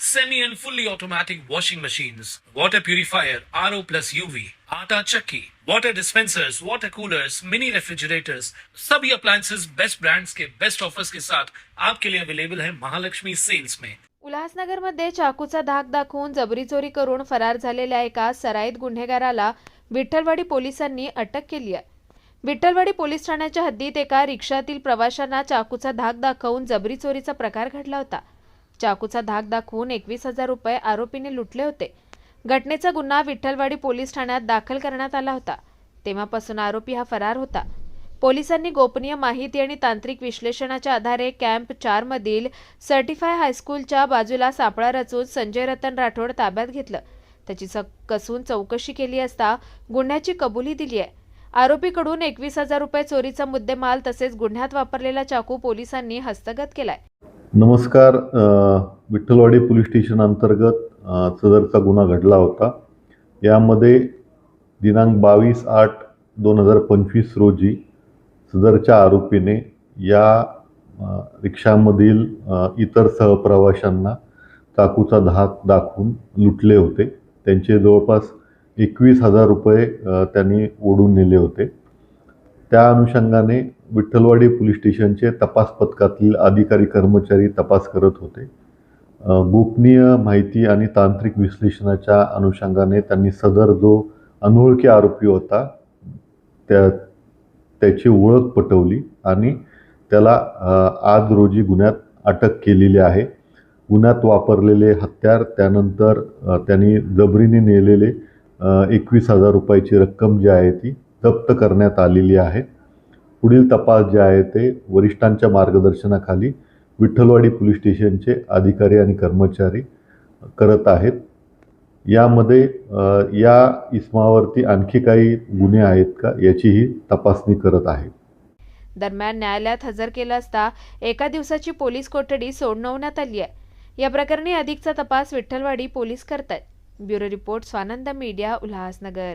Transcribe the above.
semi and fully automatic washing machines, water purifier, RO plus UV, आटा chakki, water dispensers, water coolers, mini refrigerators, सभी appliances. Best brands के best offers के साथ आपके लिए available है महालक्ष्मी सेल्स में उल्हासनगरमध्ये चाकूचा धाक दाखवून जबरी चोरी करून फरार झालेल्या एका सराईत गुन्हेगाराला विठ्ठलवाडी पोलिसांनी अटक केली आहे. विठ्ठलवाडी पोलीस ठाण्याच्या हद्दीत एका रिक्षातील प्रवाशांना चाकूचा धाक दाखवून जबरी चोरीचा प्रकार घडला होता. चाकूचा धाक दाखवून एकवीस हजार रुपये आरोपीने लुटले होते. घटनेचा गुन्हा विठ्ठलवाडी पोलीस ठाण्यात दाखल करण्यात आला होता. तेव्हापासून आरोपी हा फरार होता. पोलिसांनी गोपनीय माहिती आणि तांत्रिक विश्लेषणाच्या आधारे कॅम्प चार मधील सर्टिफाय हायस्कूलच्या बाजूला सापळा रचून संजय रतन राठोड ताब्यात घेतलं. त्याची कसून चौकशी केली असता गुन्ह्याची कबुली दिली आहे. आरोपीकडून एकवीस हजार रुपये चोरीचा मुद्देमाल तसेच गुन्ह्यात वापरलेला चाकू पोलिसांनी हस्तगत केलाय. नमस्कार विठ्ठलवाडी पोलीस स्टेशन अंतर्गत सदरचा गुन्हा घडला होता. यामध्ये दिनांक बावीस आठ दोन हजार पंचवीस रोजी सदरच्या आरोपीने या रिक्षामधील इतर सहप्रवाशांना चाकूचा धाक दाखवून लुटले होते. त्यांचे जवळपास एकवीस हजार रुपये त्यांनी ओढून नेले होते. त्या अनुषंगाने विठ्ठलवाडी पोलीस स्टेशनचे तपास पथकातील अधिकारी कर्मचारी तपास करत होते. गोपनीय माहिती आणि तांत्रिक विश्लेषणाच्या अनुषंगाने त्यांनी सदर जो अनोळखी आरोपी होता त्या त्याची ओळख पटवली आणि त्याला आज रोजी गुन्ह्यात अटक केलेली आहे. गुन्ह्यात वापरलेले हत्यार त्यानंतर त्यांनी जबरीने नेलेले एकवीस हजार रुपयाची रक्कम जी आहे ती जप्त करण्यात आलेली आहे. पुढील तपास जे आहे ते वरिष्ठांच्या मार्गदर्शनाखाली विठ्ठलवाडी पोलीस स्टेशनचे अधिकारी आणि कर्मचारी करत आहेत. यामध्ये या इसमावरती आणखी काही गुन्हे आहेत का याचीही तपासणी करत आहे. दरम्यान न्यायालयात हजर केलं असता एका दिवसाची पोलीस कोठडी सोडवण्यात आली आहे. या प्रकरणी अधिकचा तपास विठ्ठलवाडी पोलीस करतात bureau report Swanand media Ulhasnagar.